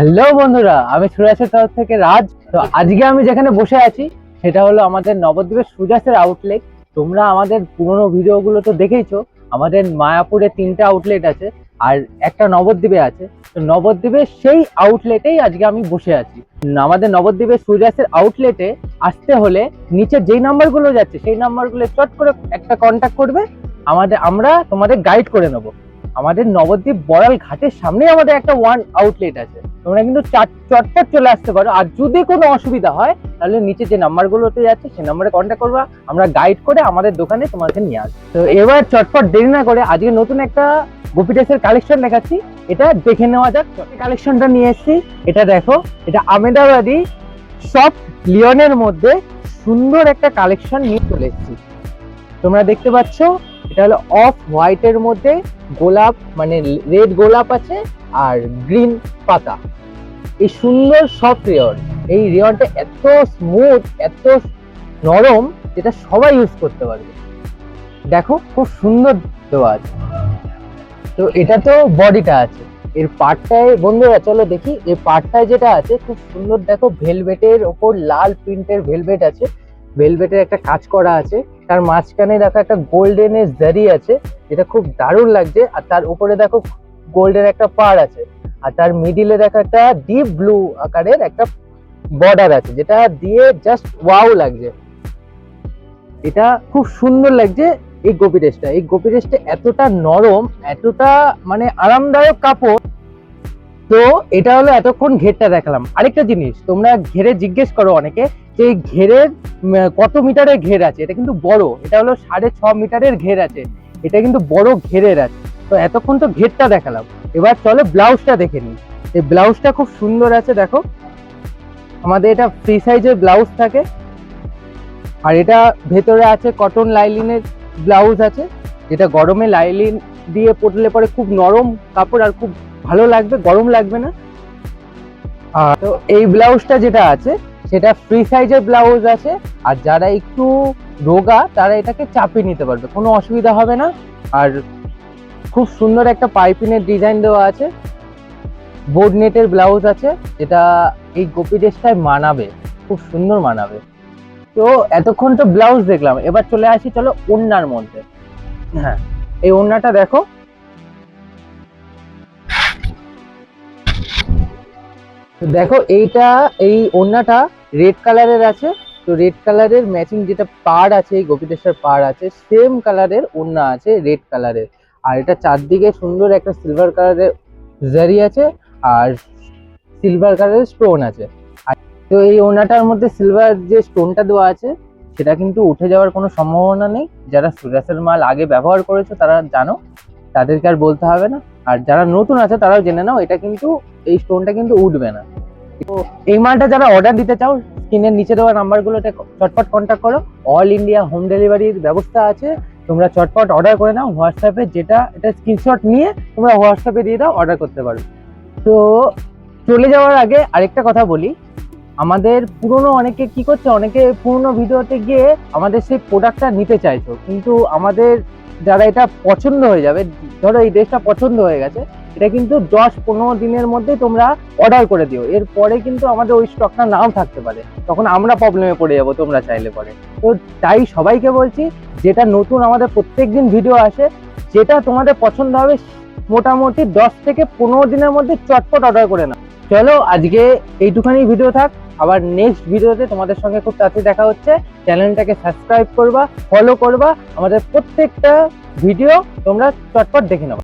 Hello বন্ধুরা, আমি সুরাজের তরফ থেকে রাজ। তো আজকে আমি যেখানে বসে আছি, সেটা হলো আমাদের নবদ্বীপের সুজাসের আউটলেট তোমরা আমাদের পুরোনো ভিডিওগুলো তো দেখেইছো, আমাদের মায়াপুরে তিনটা আউটলেট আছে, আর একটা নবদ্বীপে আছে। তো নবদ্বীপের সেই আউটলেটেই আজকে আমি বসে আছি। আমাদের নবদ্বীপের সুজাসের আউটলেটে আসতে হলে নিচে যেই নাম্বারগুলো যাচ্ছে, সেই নাম্বারগুলো চট করে একটা কন্ট্যাক্ট করবে, আমাদের আমরা তোমাদের গাইড করে নেব। আমাদের নবদ্বীপ বড়াল ঘাটের সামনেই আমাদের একটা ওয়ান আউটলেট আছে। তোমরা কিন্তু চাট- চটপট চলে আসতে পারো। আর যদি কোনো অসুবিধা হয়, তাহলে নিচে যে নাম্বারগুলোতে যাচ্ছে, সে নাম্বারে কন্ট্যাক্ট করবা। আমরা গাইড করে আমাদের দোকানে তোমাকে নিয়ে আসব। তো এবার চটপট দেরি না করে আজকে নতুন একটা গোপি ড্রেসের কালেকশন দেখাচ্ছি। এটা দেখে নেওয়া যাক। কালেকশনটা নিয়ে এসেছি। এটা দেখো, এটা আমেদাবাদি সব লিওনের মধ্যে সুন্দর একটা কালেকশন নিয়ে চলে এসেছি। তোমরা দেখতে পাচ্ছ এটা হলো অফ হোয়াইটের মধ্যে গোলাপ মানে রেড গোলাপ আছে আর গ্রিন পাতা। এই সুন্দর সফট রেয়ন এই রেয়নটা এত স্মুথ এত নরম, যেটা সবাই ইউজ করতে পারবে। দেখো, খুব সুন্দর দেওয়া আছে। তো এটা তো বডিটা আছে। এর পার্টটায় বন্ধুরা, চলো দেখি এই পার্টটায় যেটা আছে, খুব সুন্দর দেখো ভেলভেটের ওপর লাল প্রিন্টের ভেলভেট আছে। ভেলভেটের একটা কাজ করা আছে। তার মাঝখানে দেখো একটা গোল্ডেনের জারি আছে, যেটা খুব দারুণ লাগছে, আর তার উপরে দেখো গোল্ডের একটা পার আছে, আর তার মিডিলে দেখো একটা ডিপ ব্লু আকারের একটা বর্ডার আছে, যেটা দিয়ে জাস্ট ওয়াও লাগছে। এটা খুব সুন্দর লাগছে এই গোপি ড্রেসটা এই গোপি ড্রেসটা এতটা নরম, এতটা মানে আরামদায়ক কাপড়। তো এটা হলো এতক্ষণ ঘেরটা দেখালাম। আরেকটা জিনিস, তোমরা ঘেরে জিজ্ঞেস করো অনেকে যে ঘেরের কত মিটারের ঘের আছে, এটা কিন্তু বড়, এটা হলো সাড়ে ছ মিটারের ঘের আছে, এটা কিন্তু বড় ঘেরের আছে। তো এতক্ষণ তো ঘেরটা দেখালাম, এবার চলো ব্লাউজটা দেখে নিই। এই ব্লাউজটা খুব সুন্দর আছে, দেখো। আমাদের এটা ফ্রি সাইজের ব্লাউজ থাকে, আর এটা ভেতরে আছে কটন লাইলিনের ব্লাউজ আছে, যেটা গরমে লাইলিন দিয়ে পরলে পরে খুব নরম কাপড় আর খুব ভালো লাগবে, গরম লাগবে না। তো এই ব্লাউজটা যেটা আছে সেটা ফ্রি সাইজের ব্লাউজ আছে, আর যারা একটু রোগা, তারা এটাকে চাপিয়ে নিতে পারবে, কোনো অসুবিধা হবে না। আর খুব সুন্দর একটা পাইপিনের ডিজাইন দেওয়া আছে। বোর্ড নেটের ব্লাউজ আছে, যেটা এই গোপি ড্রেসটায় মানাবে, খুব সুন্দর মানাবে। তো এতক্ষণ তো ব্লাউজ দেখলাম, এবার চলে আসি, চলো ওড়নার মধ্যে। হ্যাঁ এই ওড়নাটা দেখো। তো দেখো এইটা, এই ওড়নাটা রেড কালারের আছে। তো রেড কালারের ম্যাচিং যেটা পাড় আছে, এই গোপীদেশ্বর পাড় আছে সেম কালারের ওড়না আছে রেড কালারের আর এটা চারদিকে সুন্দর একটা সিলভার কালারের জারি আছে, আর সিলভার কালারের স্টোন আছে। আর তো এই ওড়নাটার মধ্যে সিলভার যে স্টোনটা দেওয়া আছে, সেটা কিন্তু উঠে যাওয়ার কোনো সম্ভাবনা নেই। যারা সুরাসের মাল আগে ব্যবহার করেছ, তারা জানো, তাদেরকে আর বলতে হবে না। আর যারা নতুন আছে, তারাও জেনে নাও, এটা কিন্তু এই স্টোনটা কিন্তু উঠবে না। এই মালটা যারা অর্ডার দিতে চাও, স্ক্রিনের নিচে দেওয়া নাম্বারগুলোতে চটপট কন্ট্যাক্ট করো। অল ইন্ডিয়া হোম ডেলিভারির ব্যবস্থা আছে। তোমরা চটপট অর্ডার করে নাও হোয়াটসঅ্যাপে যেটা, এটা স্ক্রিনশট নিয়ে তোমরা হোয়াটসঅ্যাপে দিয়ে দাও অর্ডার করতে পারো। তো চলে যাওয়ার আগে আরেকটা কথা বলি। আমাদের পুরনো অনেকে কি করছে, অনেকে পুরনো ভিডিওতে গিয়ে আমাদের সেই প্রোডাক্টটা নিতে চাইছো। কিন্তু আমাদের যারা এটা পছন্দ হয়ে যাবে, ধরো এই ড্রেসটা পছন্দ হয়ে গেছে, এটা কিন্তু দশ পনেরো দিনের মধ্যেই তোমরা অর্ডার করে দিও। এরপরে কিন্তু আমাদের ওই স্টকটা নাও থাকতে পারে। তখন আমরা প্রবলেমে পড়ে যাব তোমরা চাইলে পরে। তো তাই সবাইকে বলছি, যেটা নতুন আমাদের প্রত্যেক দিন ভিডিও আসে, যেটা তোমাদের পছন্দ হবে, মোটামুটি দশ থেকে পনেরো দিনের মধ্যে চটপট অর্ডার করে নাও। চলো আজকে এইটুখানি ভিডিও থাক। আবার নেক্সট ভিডিওতে তোমাদের সঙ্গে খুব তাড়াতাড়ি দেখা হচ্ছে। চ্যানেলটাকে সাবস্ক্রাইব করবা ফলো করবা। আমাদের প্রত্যেকটা ভিডিও তোমরা চটপট দেখে নাও।